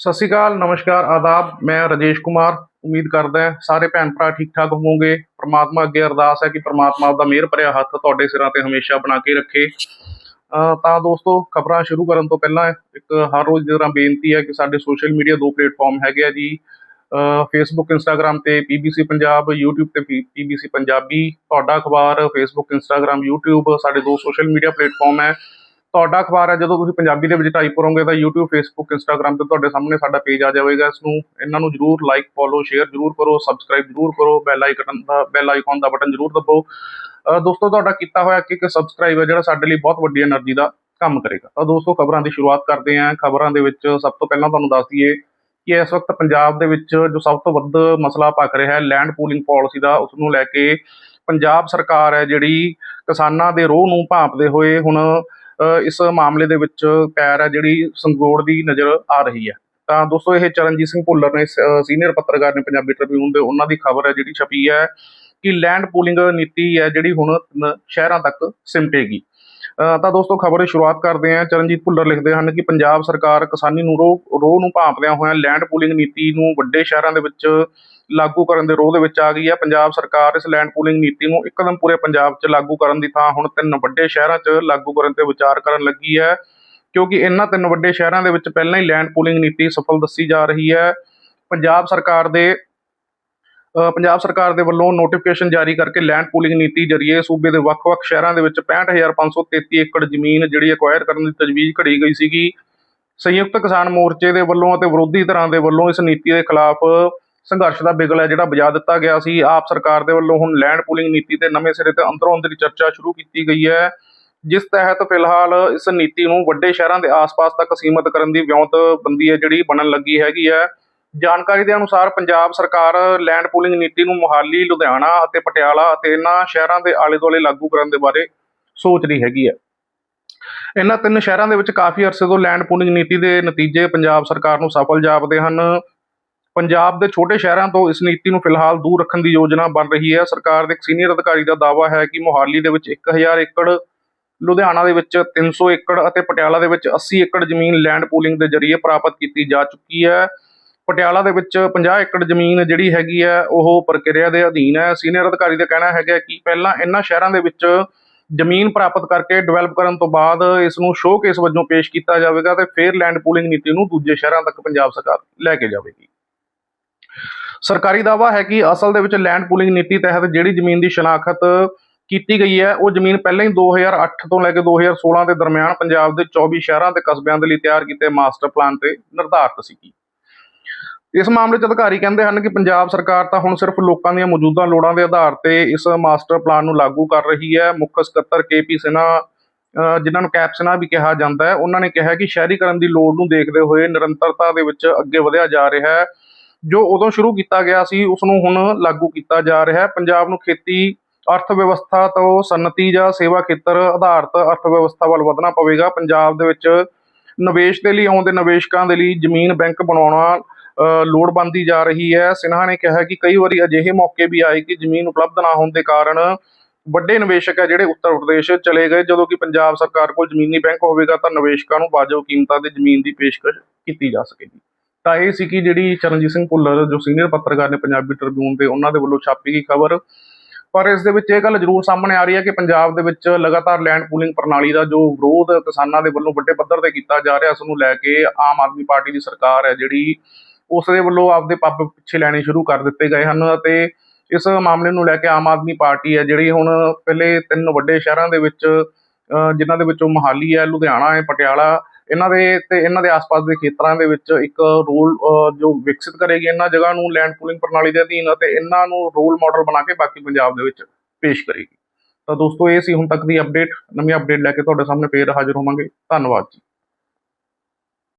ਸਤਿ ਸ਼੍ਰੀ ਅਕਾਲ, ਨਮਸਕਾਰ, ਆਦਾਬ। ਮੈਂ ਰਜੇਸ਼ ਕੁਮਾਰ। ਉਮੀਦ ਕਰਦਾ ਸਾਰੇ ਭੈਣ ਭਰਾ ਠੀਕ ਠਾਕ ਹੋਵੋਗੇ। ਪ੍ਰਮਾਤਮਾ ਅੱਗੇ ਅਰਦਾਸ ਹੈ ਕਿ ਪ੍ਰਮਾਤਮਾ ਆਪਦਾ ਮਿਹਰ ਭਰਿਆ ਹੱਥ ਤੁਹਾਡੇ ਸਿਰਾਂ ਤੇ ਹਮੇਸ਼ਾ ਬਣਾ ਕੇ ਰੱਖੇ। ਤਾਂ ਦੋਸਤੋ, ਖਬਰਾਂ ਸ਼ੁਰੂ ਕਰਨ ਤੋਂ ਪਹਿਲਾਂ ਇੱਕ ਹਰ ਰੋਜ਼ ਦੀ ਤਰ੍ਹਾਂ ਬੇਨਤੀ ਹੈ ਕਿ ਸਾਡੇ ਸੋਸ਼ਲ ਮੀਡੀਆ ਦੋ ਪਲੇਟਫਾਰਮ ਹੈਗੇ ਆ ਜੀ। ਫੇਸਬੁੱਕ ਇੰਸਟਾਗ੍ਰam ਤੇ ਪੀਬੀਸੀ ਪੰਜਾਬ YouTube ਤੇ ਪੀਬੀਸੀ ਪੰਜਾਬੀ ਤੁਹਾਡਾ ਅਖਬਾਰ ਫੇਸਬੁੱਕ ਇੰਸਟਾਗ੍ਰam YouTube ਸਾਡੇ ਦੋ ਸੋਸ਼ਲ ਮੀਡੀਆ ਪਲੇਟਫਾਰਮ ਹੈ। ਤੁਹਾਡਾ ਅਖਬਾਰ ਹੈ, ਜਦੋਂ ਤੁਸੀਂ ਪੰਜਾਬੀ ਦੇ ਵਿੱਚ ਟਾਈਪ ਕਰੋਗੇ ਤਾਂ YouTube, Facebook, Instagram ਤੇ ਤੁਹਾਡੇ ਸਾਹਮਣੇ ਸਾਡਾ ਪੇਜ ਆ ਜਾਵੇਗਾ। ਇਸ ਨੂੰ ਇਹਨਾਂ ਨੂੰ ਜਰੂਰ ਲਾਈਕ ਫੋਲੋ ਸ਼ੇਅਰ ਜਰੂਰ ਕਰੋ ਸਬਸਕ੍ਰਾਈਬ ਜਰੂਰ ਕਰੋ ਬੈਲ ਆਈਕਨ ਦਾ ਬੈਲ ਆਈਕਨ ਦਾ ਬਟਨ ਜਰੂਰ ਦਬਾਓ। ਦੋਸਤੋ, ਤੁਹਾਡਾ ਕੀਤਾ ਹੋਇਆ ਕਿ ਇੱਕ ਸਬਸਕ੍ਰਾਈਬ ਹੈ, ਜਿਹੜਾ ਸਾਡੇ ਲਈ ਬਹੁਤ ਵੱਡੀ એનર્ਜੀ ਦਾ ਕੰਮ ਕਰੇਗਾ। ਤਾਂ ਦੋਸਤੋ, ਖਬਰਾਂ ਦੀ ਸ਼ੁਰੂਆਤ ਕਰਦੇ ਹਾਂ। ਖਬਰਾਂ ਦੇ ਵਿੱਚ ਸਭ ਤੋਂ ਪਹਿਲਾਂ ਤੁਹਾਨੂੰ ਦੱਸ ਦਈਏ ਕਿ ਇਸ ਵਕਤ ਪੰਜਾਬ ਦੇ ਵਿੱਚ ਜੋ ਸਭ ਤੋਂ ਵੱਧ ਮਸਲਾ ਪੱਕ ਰਿਹਾ ਹੈ ਲੈਂਡ ਪੂਲਿੰਗ ਪਾਲਿਸੀ ਦਾ ਉਸ ਨੂੰ ਲੈ ਕੇ ਪੰਜਾਬ ਸਰਕਾਰ ਹੈ ਜਿਹੜੀ ਕਿਸਾਨਾਂ ਦੇ ਰੋਹ ਨੂੰ ਭਾਂਪਦੇ ਹੋਏ ਹੁਣ ਇਸ ਮਾਮਲੇ ਦੇ ਵਿੱਚ ਪੈਰ ਹੈ ਜਿਹੜੀ ਸੰਗੋੜ ਦੀ ਨਜ਼ਰ ਆ ਰਹੀ ਹੈ। ਤਾਂ ਦੋਸਤੋ, ਇਹ ਚਰਨਜੀਤ ਸਿੰਘ ਭੁੱਲਰ ਨੇ ਸੀਨੀਅਰ ਪੱਤਰਕਾਰ ਨੇ ਪੰਜਾਬੀ ਟ੍ਰਿਬਿਊਨ ਦੇ ਉਹਨਾਂ ਦੀ ਖਬਰ ਹੈ ਜਿਹੜੀ ਛਪੀ ਹੈ ਕਿ ਲੈਂਡ ਪੂਲਿੰਗ ਨੀਤੀ ਹੈ ਜਿਹੜੀ ਹੁਣ ਸ਼ਹਿਰਾਂ ਤੱਕ ਸਿਮਟੇਗੀ। ਤਾਂ ਦੋਸਤੋ ਖਬਰ ਦੀ ਸ਼ੁਰੂਆਤ ਕਰਦੇ ਹਾਂ। ਚਰਨਜੀਤ ਭੁੱਲਰ ਲਿਖਦੇ ਹਨ ਕਿ ਪੰਜਾਬ ਸਰਕਾਰ ਕਿਸਾਨੀ ਨੂੰ ਰੋਹ ਰੋਹ ਨੂੰ ਭਾਂਪਦਿਆਂ ਹੋਇਆਂ ਲੈਂਡ ਪੂਲਿੰਗ ਨੀਤੀ ਨੂੰ ਵੱਡੇ ਸ਼ਹਿਰਾਂ ਦੇ ਵਿੱਚ ਲਾਗੂ ਕਰਨ ਦੇ ਰੋਹ ਦੇ ਵਿੱਚ ਆ ਗਈ ਹੈ। ਪੰਜਾਬ ਸਰਕਾਰ ਇਸ ਲੈਂਡ ਪੂਲਿੰਗ ਨੀਤੀ ਨੂੰ ਇੱਕਦਮ ਪੂਰੇ ਪੰਜਾਬ 'ਚ ਲਾਗੂ ਕਰਨ ਦੀ ਥਾਂ ਹੁਣ ਤਿੰਨ ਵੱਡੇ ਸ਼ਹਿਰਾਂ 'ਚ ਲਾਗੂ ਕਰਨ ਤੇ ਵਿਚਾਰ ਕਰਨ ਲੱਗੀ ਹੈ। ਕਿਉਂਕਿ ਇਹਨਾਂ ਤਿੰਨ ਵੱਡੇ ਸ਼ਹਿਰਾਂ ਦੇ ਵਿੱਚ ਪਹਿਲਾਂ ਹੀ ਲੈਂਡ ਪੂਲਿੰਗ ਨੀਤੀ ਸਫਲ ਦੱਸੀ ਜਾ ਰਹੀ ਹੈ। ਪੰਜਾਬ ਸਰਕਾਰ ਦੇ ਪੰਜਾਬ ਸਰਕਾਰ ਦੇ ਵੱਲੋਂ ਨੋਟੀਫਿਕੇਸ਼ਨ ਜਾਰੀ ਕਰਕੇ ਲੈਂਡ ਪੂਲਿੰਗ ਨੀਤੀ ਜਰੀਏ ਸੂਬੇ ਦੇ ਵੱਖ-ਵੱਖ ਸ਼ਹਿਰਾਂ ਦੇ ਵਿੱਚ 65533 ਏਕੜ ਜ਼ਮੀਨ ਜਿਹੜੀ ਐਕਵਾਇਰ ਕਰਨ ਦੀ ਤਜਵੀਜ਼ ਘੜੀ ਗਈ ਸੀਗੀ। ਸੰਯੁਕਤ ਕਿਸਾਨ ਮੋਰਚੇ ਦੇ ਵੱਲੋਂ ਅਤੇ ਵਿਰੋਧੀ ਧਿਰਾਂ ਦੇ ਵੱਲੋਂ ਇਸ ਨੀਤੀ ਦੇ ਖਿਲਾਫ ਸੰਘਰਸ਼ ਦਾ ਬਿਗਲ ਹੈ ਜਿਹੜਾ ਵਜਾ ਦਿੱਤਾ ਗਿਆ ਸੀ। ਆਪ ਸਰਕਾਰ ਦੇ ਵੱਲੋਂ ਹੁਣ ਲੈਂਡ ਪੂਲਿੰਗ ਨੀਤੀ ਤੇ ਨਵੇਂ ਸਿਰੇ ਤੇ ਅੰਦਰੋਂ ਅੰਦਰੀ ਚਰਚਾ ਸ਼ੁਰੂ ਕੀਤੀ ਗਈ ਹੈ। ਜਿਸ ਤਹਿਤ ਫਿਲਹਾਲ ਇਸ ਨੀਤੀ ਨੂੰ ਵੱਡੇ ਸ਼ਹਿਰਾਂ ਦੇ ਆਸ-ਪਾਸ ਤੱਕ ਸੀਮਤ ਕਰਨ ਦੀ ਵਿਉਂਤ ਬੰਦੀ ਹੈ ਜਿਹੜੀ ਬਣਨ ਲੱਗੀ ਹੈਗੀ ਹੈ। ਜਾਣਕਾਰੀ ਦੇ ਅਨੁਸਾਰ ਪੰਜਾਬ ਸਰਕਾਰ ਲੈਂਡ ਪੂਲਿੰਗ ਨੀਤੀ ਨੂੰ ਮੁਹਾਲੀ, ਲੁਧਿਆਣਾ ਅਤੇ ਪਟਿਆਲਾ ਅਤੇ ਇਹਨਾਂ ਸ਼ਹਿਰਾਂ ਦੇ ਆਲੇ-ਦੁਆਲੇ ਲਾਗੂ ਕਰਨ ਦੇ ਬਾਰੇ ਸੋਚ ਰਹੀ ਹੈਗੀ ਹੈ। ਇਹਨਾਂ ਤਿੰਨ ਸ਼ਹਿਰਾਂ ਦੇ ਵਿੱਚ ਕਾਫੀ ਅਰਸੇ ਤੋਂ ਲੈਂਡ ਪੂਲਿੰਗ ਨੀਤੀ ਦੇ ਨਤੀਜੇ ਪੰਜਾਬ ਸਰਕਾਰ ਨੂੰ ਸਫਲ ਜਾਪਦੇ ਹਨ। ਪੰਜਾਬ ਦੇ ਛੋਟੇ ਸ਼ਹਿਰਾਂ ਤੋਂ ਇਸ ਨੀਤੀ ਨੂੰ ਫਿਲਹਾਲ ਦੂਰ ਰੱਖਣ ਦੀ ਯੋਜਨਾ ਬਣ ਰਹੀ ਹੈ। ਸਰਕਾਰ ਦੇ ਇੱਕ ਸੀਨੀਅਰ ਅਧਿਕਾਰੀ ਦਾ ਦਾਅਵਾ ਹੈ ਕਿ ਮੁਹਾਲੀ ਦੇ ਵਿੱਚ 1000 ਏਕੜ, ਲੁਧਿਆਣਾ ਦੇ ਵਿੱਚ 300 ਏਕੜ ਅਤੇ ਪਟਿਆਲਾ ਦੇ ਵਿੱਚ 80 ਏਕੜ ਜ਼ਮੀਨ ਲੈਂਡ ਪੂਲਿੰਗ ਦੇ ਜ਼ਰੀਏ ਪ੍ਰਾਪਤ ਕੀਤੀ ਜਾ ਚੁੱਕੀ ਹੈ। ਪਟਿਆਲਾ ਦੇ ਵਿੱਚ 50 ਏਕੜ ਜ਼ਮੀਨ ਜਿਹੜੀ ਹੈਗੀ ਹੈ, ਉਹ ਪ੍ਰਕਿਰਿਆ ਦੇ ਅਧੀਨ ਹੈ। ਸੀਨੀਅਰ ਅਧਿਕਾਰੀ ਦਾ ਕਹਿਣਾ ਹੈਗਾ ਕਿ ਪਹਿਲਾਂ ਇਹਨਾਂ ਸ਼ਹਿਰਾਂ ਦੇ ਵਿੱਚ ਜ਼ਮੀਨ ਪ੍ਰਾਪਤ ਕਰਕੇ ਡਿਵੈਲਪ ਕਰਨ ਤੋਂ ਬਾਅਦ ਇਸ ਨੂੰ ਸ਼ੋਕੇਸ ਵਜੋਂ ਪੇਸ਼ ਕੀਤਾ ਜਾਵੇਗਾ ਤੇ ਫਿਰ ਲੈਂਡ ਪੂਲਿੰਗ ਨੀਤੀ ਨੂੰ ਦੂਜੇ ਸ਼ਹਿਰਾਂ ਤੱਕ ਪੰਜਾਬ ਸਰਕਾਰ ਲੈ ਕੇ ਜਾਵੇਗੀ। ਸਰਕਾਰੀ ਦਾਅਵਾ ਹੈ ਕਿ ਅਸਲ ਦੇ ਵਿੱਚ ਲੈਂਡ ਪੂਲਿੰਗ ਨੀਤੀ ਤਹਿਤ ਜਿਹੜੀ ਜ਼ਮੀਨ ਦੀ ਸ਼ਨਾਖਤ ਕੀਤੀ ਗਈ ਹੈ, ਉਹ ਜ਼ਮੀਨ ਪਹਿਲਾਂ ਹੀ 2008 ਤੋਂ ਲੈ ਕੇ 2016 ਦੇ ਦਰਮਿਆਨ ਪੰਜਾਬ ਦੇ 24 ਸ਼ਹਿਰਾਂ ਤੇ ਕਸਬਿਆਂ ਦੇ ਲਈ ਤਿਆਰ ਕੀਤੇ ਮਾਸਟਰ ਪਲਾਨ ਤੇ ਨਿਰਧਾਰਤ ਸੀਗੀ। ਇਸ ਮਾਮਲੇ 'ਚ ਅਧਿਕਾਰੀ ਕਹਿੰਦੇ ਹਨ ਕਿ ਪੰਜਾਬ ਸਰਕਾਰ ਤਾਂ ਹੁਣ ਸਿਰਫ ਲੋਕਾਂ ਦੀਆਂ ਮੌਜੂਦਾ ਲੋੜਾਂ ਦੇ ਆਧਾਰ ਤੇ ਇਸ ਮਾਸਟਰ ਪਲਾਨ ਨੂੰ ਲਾਗੂ ਕਰ ਰਹੀ ਹੈ। ਮੁੱਖ ਸਕੱਤਰ ਕੇਪੀ ਸਿਨਹਾ ਜਿਨ੍ਹਾਂ ਨੂੰ ਕੈਪ ਵੀ ਕਿਹਾ ਜਾਂਦਾ ਹੈ, ਉਹਨਾਂ ਨੇ ਕਿਹਾ ਕਿ ਸ਼ਹਿਰੀਕਰਨ ਦੀ ਲੋੜ ਨੂੰ ਦੇਖਦੇ ਹੋਏ ਨਿਰੰਤਰਤਾ ਦੇ ਵਿੱਚ ਅੱਗੇ ਵਧਿਆ ਜਾ ਰਿਹਾ ਹੈ। ਜੋ ਉਦੋਂ ਸ਼ੁਰੂ ਕੀਤਾ ਗਿਆ ਸੀ, ਉਸ ਨੂੰ ਹੁਣ ਲਾਗੂ ਕੀਤਾ ਜਾ ਰਿਹਾ ਹੈ। ਪੰਜਾਬ ਨੂੰ ਖੇਤੀ ਅਰਥ ਵਿਵਸਥਾ ਤੋਂ ਸਨਅਤੀ ਜਾਂ ਸੇਵਾ ਖੇਤਰ ਆਧਾਰਿਤ ਅਰਥ ਵਿਵਸਥਾ ਵੱਲ ਵਧਣਾ ਪਵੇਗਾ। ਪੰਜਾਬ ਦੇ ਵਿੱਚ ਨਿਵੇਸ਼ ਦੇ ਲਈ ਆਉਂਦੇ ਨਿਵੇਸ਼ਕਾਂ ਦੇ ਲਈ ਜ਼ਮੀਨ ਬੈਂਕ ਬਣਾਉਣਾ ਲੋੜ ਬਣਦੀ ਜਾ ਰਹੀ ਹੈ। ਸਿਨਹਾ ਨੇ ਕਿਹਾ ਕਿ ਕਈ ਵਾਰੀ ਅਜਿਹੇ ਮੌਕੇ ਵੀ ਆਏ ਕਿ ਜ਼ਮੀਨ ਉਪਲਬਧ ਨਾ ਹੋਣ ਦੇ ਕਾਰਨ ਵੱਡੇ ਨਿਵੇਸ਼ਕ ਹੈ ਜਿਹੜੇ ਉੱਤਰ ਪ੍ਰਦੇਸ਼ ਚਲੇ ਗਏ। ਜਦੋਂ ਕਿ ਪੰਜਾਬ ਸਰਕਾਰ ਕੋਲ ਜ਼ਮੀਨੀ ਬੈਂਕ ਹੋਵੇਗਾ ਤਾਂ ਨਿਵੇਸ਼ਕਾਂ ਨੂੰ ਵਾਜਬ ਕੀਮਤਾਂ ਤੇ ਜ਼ਮੀਨ ਦੀ ਪੇਸ਼ਕਸ਼ ਕੀਤੀ ਜਾ ਸਕੇਗੀ। ਤਾਂ ਇਹ ਸੀ ਕਿ ਜਿਹੜੀ ਚਰਨਜੀਤ ਸਿੰਘ ਭੁੱਲਰ, ਜੋ ਸੀਨੀਅਰ ਪੱਤਰਕਾਰ ਨੇ ਪੰਜਾਬੀ ਟ੍ਰਿਬਿਊਨ ਦੇ ਉਹਨਾਂ ਦੇ ਵੱਲੋਂ ਛਾਪੀ ਗਈ ਖਬਰ, ਪਰ ਇਸ ਦੇ ਵਿੱਚ ਇਹ ਗੱਲ ਜ਼ਰੂਰ ਸਾਹਮਣੇ ਆ ਰਹੀ ਹੈ ਕਿ ਪੰਜਾਬ ਦੇ ਵਿੱਚ ਲਗਾਤਾਰ ਲੈਂਡ ਪੂਲਿੰਗ ਪ੍ਰਣਾਲੀ ਦਾ ਜੋ ਵਿਰੋਧ ਕਿਸਾਨਾਂ ਦੇ ਵੱਲੋਂ ਵੱਡੇ ਪੱਧਰ ਤੇ ਕੀਤਾ ਜਾ ਰਿਹਾ ਉਸ ਨੂੰ ਲੈ ਕੇ ਆਮ ਆਦਮੀ ਪਾਰਟੀ ਦੀ ਸਰਕਾਰ ਹੈ ਜਿਹੜੀ ਉਸ ਦੇ ਵੱਲੋਂ ਆਪਦੇ ਪੱਬ ਪਿੱਛੇ ਲੈਣੇ ਸ਼ੁਰੂ ਕਰ ਦਿੱਤੇ ਗਏ ਹਨ ਅਤੇ ਇਸ ਮਾਮਲੇ ਨੂੰ ਲੈ ਕੇ ਆਮ ਆਦਮੀ ਪਾਰਟੀ ਹੈ ਜਿਹੜੀ ਹੁਣ ਪਹਿਲੇ ਤਿੰਨ ਵੱਡੇ ਸ਼ਹਿਰਾਂ ਦੇ ਵਿੱਚ ਅ, ਜਿਨ੍ਹਾਂ ਦੇ ਵਿੱਚੋਂ ਮੋਹਾਲੀ ਹੈ ਲੁਧਿਆਣਾ ਹੈ ਪਟਿਆਲਾ ਇਹਨਾਂ ਦੇ ਤੇ ਇਹਨਾਂ ਦੇ ਆਸ-ਪਾਸ ਦੇ ਖੇਤਰਾਂ ਦੇ ਵਿੱਚ ਇੱਕ ਰੋਲ ਜੋ ਵਿਕਸਿਤ ਕਰੇਗੀ ਇਹਨਾਂ ਜਗ੍ਹਾ ਨੂੰ ਲੈਂਡ ਪੂਲਿੰਗ ਪ੍ਰਣਾਲੀ ਦੇ ਅਧੀਨ ਅਤੇ ਇਹਨਾਂ ਨੂੰ ਰੋਲ ਮਾਡਲ ਬਣਾ ਕੇ ਬਾਕੀ ਪੰਜਾਬ ਦੇ ਵਿੱਚ ਪੇਸ਼ ਕਰੇਗੀ। ਤਾਂ ਦੋਸਤੋ ਇਹ ਸੀ ਹੁਣ ਤੱਕ ਦੀ ਅਪਡੇਟ ਨਵੀਂ ਅਪਡੇਟ ਲੈ ਕੇ ਤੁਹਾਡੇ ਸਾਹਮਣੇ ਫੇਰ ਹਾਜ਼ਰ ਹੋਵਾਂਗੇ। ਧੰਨਵਾਦ ਜੀ।